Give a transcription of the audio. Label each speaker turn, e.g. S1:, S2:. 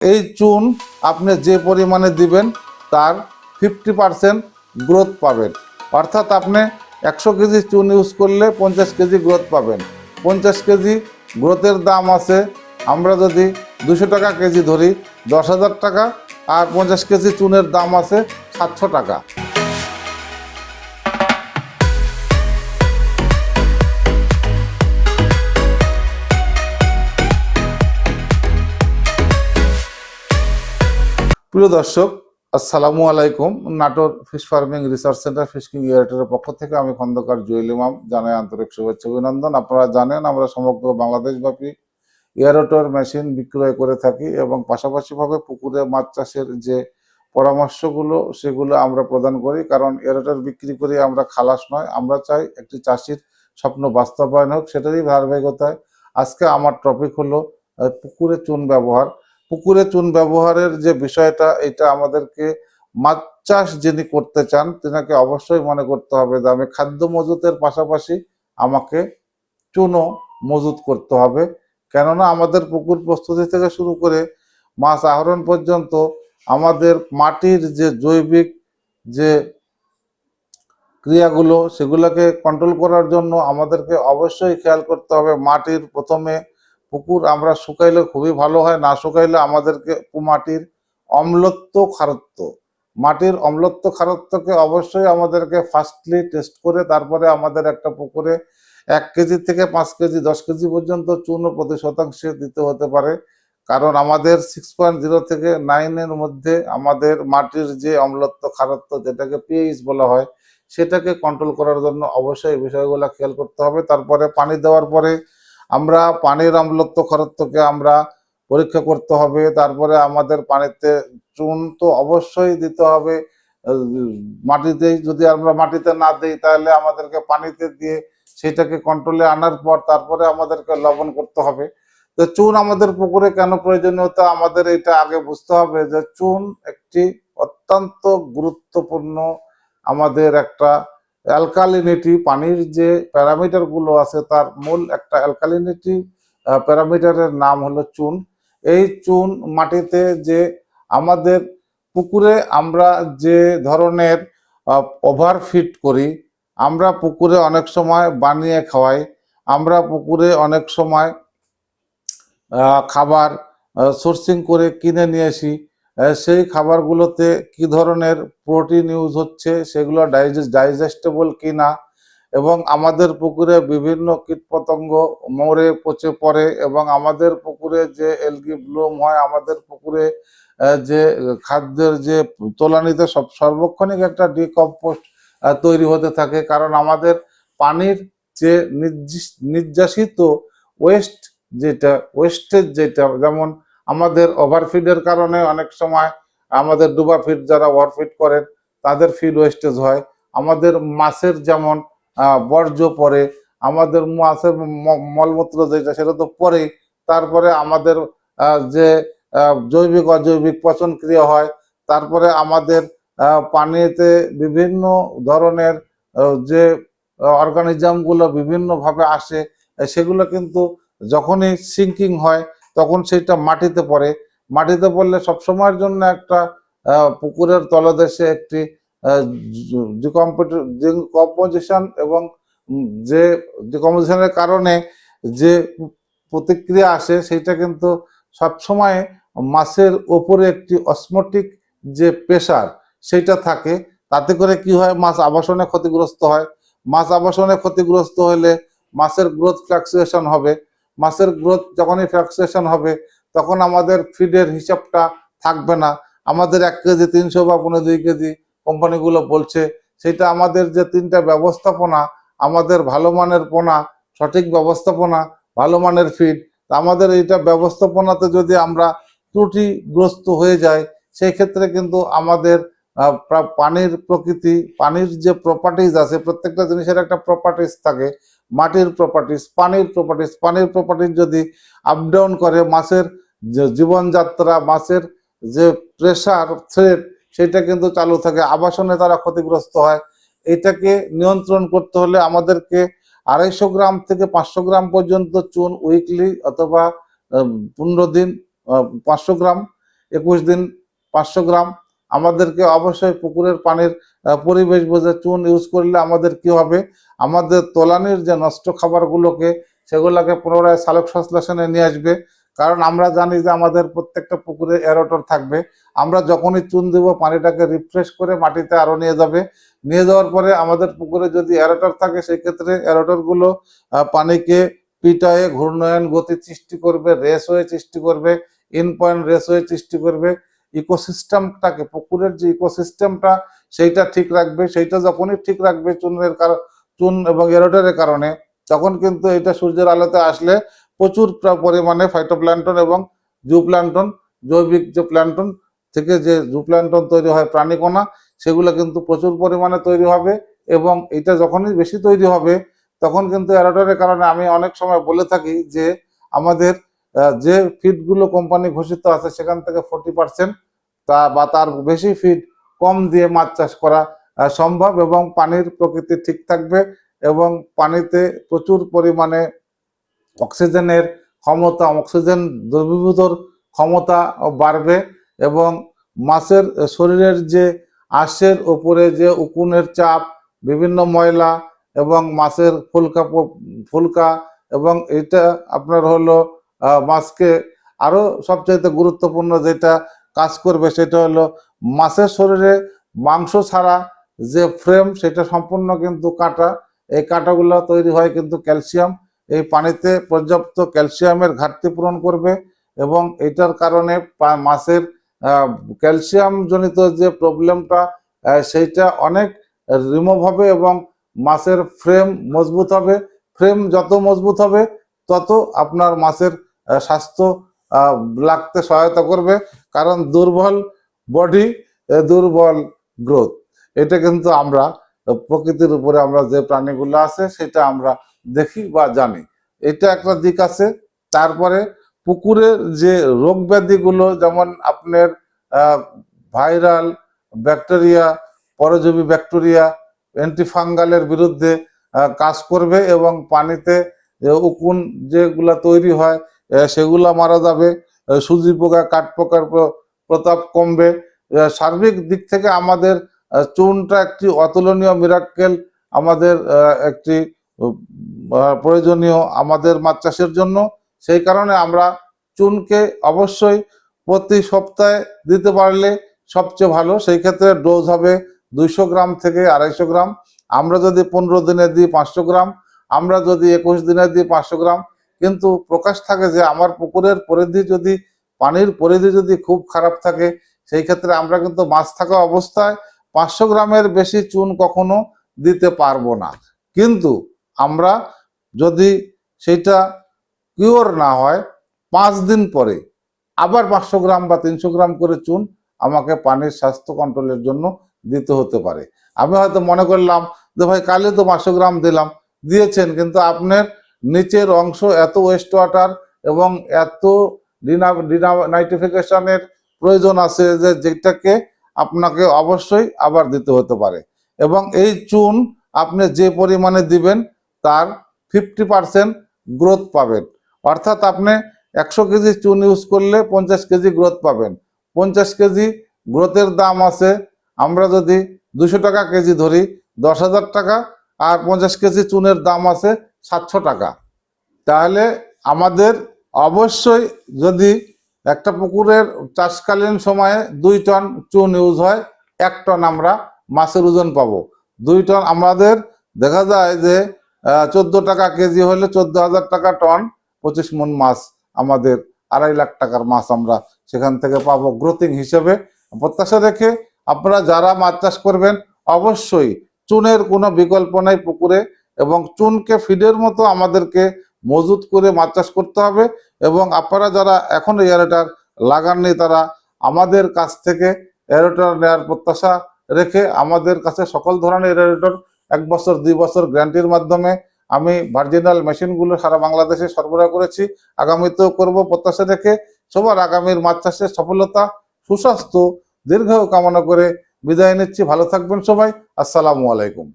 S1: এই চুন আপনি যে পরিমাণে দিবেন, তার ফিফটি পারসেন্ট গ্রোথ পাবেন। অর্থাৎ আপনি একশো কেজি চুন ইউজ করলে পঞ্চাশ কেজি গ্রোথ পাবেন। পঞ্চাশ কেজি গ্রোথের দাম আছে, আমরা যদি দুশো টাকা কেজি ধরি, দশ হাজার টাকা, আর পঞ্চাশ কেজি চুনের দাম আছে সাতশো টাকা। প্রিয় দর্শক, আসসালামু আলাইকুম। Natore fish farming research center fishing ইউনিটের পক্ষ থেকে আমি খন্দকার জুয়েল ইমাম, জানাই আন্তরিক শুভেচ্ছা অভিনন্দন। আপনারা জানেন, আমরা সমগ্র বাংলাদেশব্যাপী এয়ারোটর মেশিন বিক্রয় করে থাকি এবং পাশাপাশিভাবে পুকুরে মাছ চাষের যে পরামর্শগুলো, সেগুলো আমরা প্রদান করি। কারণ এয়ারোটর বিক্রি করে আমরা খালাস নয়, আমরা চাই একটি চাষির স্বপ্ন বাস্তবায়ন হোক, সেটারই ধারাবাহিকতায়। আজকে আমার টপিক হলো পুকুরে চুন ব্যবহার। পুকুরে চুন ব্যবহারের যে বিষয়টা, এটা আমাদেরকে মাছ চাষ যিনি করতে চান, তেনাকে অবশ্যই মনে করতে হবে যে আমি খাদ্য মজুতের পাশাপাশি আমাকে চুনও মজুত করতে হবে। কেননা আমাদের পুকুর প্রস্তুতি থেকে শুরু করে মাছ আহরণ পর্যন্ত আমাদের মাটির যে জৈবিক যে ক্রিয়াগুলো, সেগুলোকে কন্ট্রোল করার জন্য আমাদেরকে অবশ্যই খেয়াল করতে হবে। মাটির প্রথমে পুকুর আমরা শুকাইলে খুবই ভালো হয়, না শুকাইলে আমাদেরকে মাটির অম্লত্ব খারত্ব মাটির অম্লত্ব খারত্বকে অবশ্যই আমাদেরকে ফার্স্টলি টেস্ট করে তারপরে আমাদের একটা পুকুরে এক কেজি থেকে পাঁচ কেজি, দশ কেজি পর্যন্ত চূর্ণ প্রতি শতাংশে দিতে হতে পারে। কারণ আমাদের সিক্স পয়েন্ট জিরো থেকে নাইনের মধ্যে আমাদের মাটির যে অম্লত্ব খারত্ব যেটাকে পিএইচ বলা হয়, সেটাকে কন্ট্রোল করার জন্য অবশ্যই এই বিষয়গুলো খেয়াল করতে হবে। তারপরে পানি দেওয়ার পরে আমরা পানির অম্লত্ব খরত্বকে আমরা পরীক্ষা করতে হবে, তারপরে আমাদের পানিতে চুন তো অবশ্যই দিতে হবে। মাটিতে যদি আমরা মাটিতে না দিই, তাহলে আমাদেরকে পানিতে দিয়ে সেটাকে কন্ট্রোলে আনার পর তারপরে আমাদেরকে লবণ করতে হবে। তো চুন আমাদের পুকুরে কেন প্রয়োজনীয়তা? আমাদের এটা আগে বুঝতে হবে যে চুন একটি অত্যন্ত গুরুত্বপূর্ণ আমাদের একটা অ্যালকালিনিটি পানির যে প্যারামিটারগুলো আছে, তার মূল একটা অ্যালকালিনিটি প্যারামিটারের নাম হলো চুন। এই চুন মাটিতে যে আমাদের পুকুরে আমরা যে ধরনের ওভারফিট করি, আমরা পুকুরে অনেক সময় বানিয়ে খাওয়াই, আমরা পুকুরে অনেক সময় খাবার সোর্সিং করে কিনে নিয়ে আসি সেই খাবারগুলোতে কি ধরনের প্রোটিন ইউজ হচ্ছে, সেগুলো ডাইজেস্ট ডাইজেস্টেবল কিনা, এবং আমাদের পুকুরে বিভিন্ন কীটপতঙ্গ মরে পচে পড়ে, এবং আমাদের পুকুরে যে এলগি ব্লুম হয়, আমাদের পুকুরে যে খাদ্যের যে তোলানিতে সব, সর্বক্ষণিক একটা ডিকম্পোস্ট তৈরি হতে থাকে। কারণ আমাদের পানির যে নির্যাসিত ওয়েস্ট যেটা ওয়েস্টেজ যেটা, যেমন আমাদের ওভারফিডের কারণে অনেক সময় আমাদের ডুবা ফিড যারা ওভারফিড করেন, তাদের ফিড ওয়েস্টেজ হয়। আমাদের মাছের যেমন বর্জ্য পড়ে, আমাদের মাছের মলমূত্র যেটা, সেটা তো পরেই তারপরে আমাদের যে জৈবিক, অজৈবিক পচন ক্রিয়া হয়, তারপরে আমাদের পানিতে বিভিন্ন ধরনের যে অর্গানিজমগুলো বিভিন্নভাবে আসে সেগুলো কিন্তু যখনই সিঙ্কিং হয় তখন সেটা মাটিতে পড়ে। মাটিতে পড়লে সবসময়ের জন্য একটা পুকুরের তলদেশে একটি ডিকম্পোজিশন এবং যে ডিকম্পোজিশনের কারণে যে প্রতিক্রিয়া আসে সেটা কিন্তু সবসময় মাছের ওপরে একটি অসমোটিক যে প্রেশার সেটা থাকে। তাতে করে কি হয়? মাছ আবাসনে ক্ষতিগ্রস্ত হয়। মাছ আবাসনে ক্ষতিগ্রস্ত হলে মাছের গ্রোথ ফ্লাকচুয়েশন হবে। মাছের গ্রোথ যখনই ফ্লাকচুয়েশন হবে, তখন আমাদের ফিডের হিসাবটা থাকবে না। আমাদের এক কেজি, তিনশো বা পনেরো দুই কেজি কোম্পানিগুলো বলছে, সেটা আমাদের যে তিনটা ব্যবস্থাপনা, আমাদের ভালো মানের পোনা, সঠিক ব্যবস্থাপনা, ভালো মানের ফিড আমাদের এইটা ব্যবস্থাপনাতে যদি আমরা ত্রুটিগ্রস্ত হয়ে যায় সেই ক্ষেত্রে কিন্তু আমাদের পানির প্রকৃতি, পানির যে প্রপার্টিজ আছে, প্রত্যেকটা জিনিসের একটা প্রপার্টিজ থাকে। মাটির প্রপার্টিস পানির প্রপার্টিস পানির প্রপার্টিজ যদি আপ ডাউন করে, মাছের যে জীবনযাত্রা, মাছের যে প্রেশার থ্রেট সেটা কিন্তু চালু থাকে। আবাসনে তারা ক্ষতিগ্রস্ত হয়। এটাকে নিয়ন্ত্রণ করতে হলে আমাদেরকে আড়াইশো গ্রাম থেকে পাঁচশো গ্রাম পর্যন্ত চুন উইকলি অথবা পনেরো দিন পাঁচশো গ্রাম, একুশ দিন, পাঁচশো গ্রাম আমাদেরকে অবশ্যই পুকুরের পানির পরিবেশ বুঝে, চুন ইউজ করলে আমাদের কি হবে? আমাদের তোলানির যে নষ্ট খাবারগুলোকে, সেগুলোকে পুনরায় সালোক সংশ্লেষণে নিয়ে আসবে। কারণ আমরা জানি যে আমাদের প্রত্যেকটা পুকুরে এরোটর থাকবে। আমরা যখনই চুন দেব, পানিটাকে রিফ্রেশ করে মাটিতে আরও নিয়ে যাবে। নিয়ে যাওয়ার পরে আমাদের পুকুরে যদি এরোটর থাকে সেই ক্ষেত্রে এরোটরগুলো পানিকে পিটায়ে ঘূর্ণয়ন গতি সৃষ্টি করবে রেস হয়ে সৃষ্টি করবে ইন পয়েন্ট রেস হয়ে সৃষ্টি করবে। ইকোসিস্টেমটাকে পুকুরের যে ইকোসিস্টেমটা সেইটা ঠিক রাখবে, সেইটা যখনই ঠিক রাখবে চুনের কারণ চুন এবং এরোটারের কারণে, তখন কিন্তু এটা সূর্যের আলোতে আসলে প্রচুর প্রা- পরিমাণে ফাইটোপ্ল্যান্টন এবং জুপ্ল্যান্টন জৈবিক যে প্ল্যান্টন থেকে যে জুপ্ল্যান্টন তৈরি হয় প্রাণীকণা, সেগুলো কিন্তু প্রচুর পরিমাণে তৈরি হবে এবং এটা যখনই বেশি তৈরি হবে, তখন কিন্তু এরোটারের কারণে আমি অনেক সময় বলে থাকি যে আমাদের যে ফিডগুলো কোম্পানি ঘোষিত আছে সেখান থেকে ফোর্টি পার্সেন্ট তা বা তার বেশি ফিড কম দিয়ে মাছ চাষ করা সম্ভব এবং পানির প্রকৃতি ঠিক থাকবে এবং পানিতে প্রচুর পরিমাণে অক্সিজেনের ক্ষমতা, অক্সিজেন দ্রবীভূতর ক্ষমতা বাড়বে এবং মাছের শরীরের যে আঁশের উপরে যে উকুনের চাপ, বিভিন্ন ময়লা এবং মাছের ফুলকা ফুলকা এবং এটা আপনার হলো মাছকে আরও সবচাইতে গুরুত্বপূর্ণ যেটা কাজ করবে সেটা হলো মাছের শরীরে মাংস ছাড়া যে ফ্রেম সেটা সম্পূর্ণ কিন্তু কাটা। এই কাঁটাগুলো তৈরি হয় কিন্তু ক্যালসিয়াম। এই পানিতে পর্যাপ্ত ক্যালসিয়ামের ঘাটতি পূরণ করবে এবং এটার কারণে মাছের ক্যালসিয়াম জনিত যে প্রবলেমটা সেইটা অনেক রিমুভ হবে এবং মাছের ফ্রেম মজবুত হবে। ফ্রেম যত মজবুত হবে, তত আপনার মাছের স্বাস্থ্য লাগতে সহায়তা করবে। কারণ দুর্বল বডি দুর্বল গ্রোথ এটা কিন্তু আমরা, প্রকৃতির উপরে আমরা যে প্রাণীগুলো আছে, সেটা আমরা দেখি বা জানি। এটা একটা দিক আছে। তারপরে পুকুরের যে রোগ ব্যাধিগুলো, যেমন আপনার ভাইরাল ব্যাকটেরিয়া, পরজীবী ব্যাকটেরিয়া অ্যান্টিফাঙ্গালের বিরুদ্ধে কাজ করবে এবং পানিতে উকুন যেগুলা তৈরি হয় সেগুলা মারা যাবে। সুজি পোকা, কাঠ পোকার প্র- প্রতাপ কমবে। সার্বিক দিক থেকে আমাদের চুনটা একটি অতুলনীয় মিরাক্কেল আমাদের একটি প্রয়োজনীয় আমাদের মাছ চাষের জন্য। সেই কারণে আমরা চুনকে অবশ্যই প্রতি সপ্তাহে দিতে পারলে সবচেয়ে ভালো। সেই ক্ষেত্রে ডোজ হবে দুইশো গ্রাম থেকে আড়াইশো গ্রাম। আমরা যদি পনেরো দিনে দিই পাঁচশো গ্রাম। আমরা যদি একুশ দিনে দিই পাঁচশো গ্রাম। কিন্তু প্রকাশ থাকে যে আমার পুকুরের পরিধি যদি, পানির পরিধি যদি খুব খারাপ থাকে, সেই ক্ষেত্রে আমরা কিন্তু মাছ থাকা অবস্থায় পাঁচশো গ্রামের বেশি চুন কখনো দিতে পারব না। কিন্তু আমরা যদি সেটা কিওর না হয়, পাঁচ দিন পরে আবার পাঁচশো গ্রাম বা তিনশো গ্রাম করে চুন আমাকে পানির স্বাস্থ্য কন্ট্রোলের জন্য দিতে হতে পারে। আমি হয়তো মনে করলাম যে ভাই কালে তো পাঁচশো গ্রাম দিলাম, দিয়েছেন, কিন্তু আপনার নিচের অংশ এত ওয়েস্ট ওয়াটার এবং এত নাইট্রিফিকেশনের প্রয়োজন আছে যে যেটাকে আপনাকে অবশ্যই আবার দিতে হতে পারে। এবং এই চুন আপনি যে পরিমাণে দিবেন তার ফিফটি পার্সেন্ট গ্রোথ পাবেন। অর্থাৎ আপনি একশো কেজি চুন ইউজ করলে পঞ্চাশ কেজি গ্রোথ পাবেন। পঞ্চাশ কেজি গ্রোথের দাম আছে, আমরা যদি দুশো টাকা কেজি ধরি, দশ হাজার টাকা, আর পঞ্চাশ কেজি চুনের দাম আছে সাতশো টাকা। তাহলে আমাদের অবশ্যই যদি একটা পুকুরের চাষকালীন সময়ে দুই টন চুন ইউজ হয়, এক টন আমরা মাছের ওজন পাবো। দুই টন আমাদের দেখা যায় যে চোদ্দ টাকা কেজি হলে চোদ্দ হাজার টাকা টন পঁচিশ মন মাছ আমাদের, আড়াই লাখ টাকার মাছ আমরা সেখান থেকে পাবো গ্রোথিং হিসেবে। প্রত্যাশা রেখে আপনারা যারা মাছ চাষ করবেন, অবশ্যই চুনের কোনো বিকল্প নেই পুকুরে। এবং চুনকে ফিডের মতো আমাদেরকে মজুত করে মাছ চাষ করতে হবে এবং আপনারা যারা এখন এয়ারটার লাগাননি তারা আমাদের কাছ থেকে এয়ারটার নেওয়ার প্রত্যাশা রেখে আমাদের কাছে সকল ধরনের এয়ারটার এক বছর, দুই বছর গ্যারান্টির মাধ্যমে আমি ভার্জিনাল মেশিনগুলো সারা বাংলাদেশে সরবরাহ করেছি। আগামীতেও করব প্রত্যাশা রেখে সবার আগামীর মাছ চাষের সফলতা, সুস্বাস্থ্য দীর্ঘ কামনা করে বিদায় নিচ্ছি। ভালো থাকবেন সবাই। আসসালামু আলাইকুম।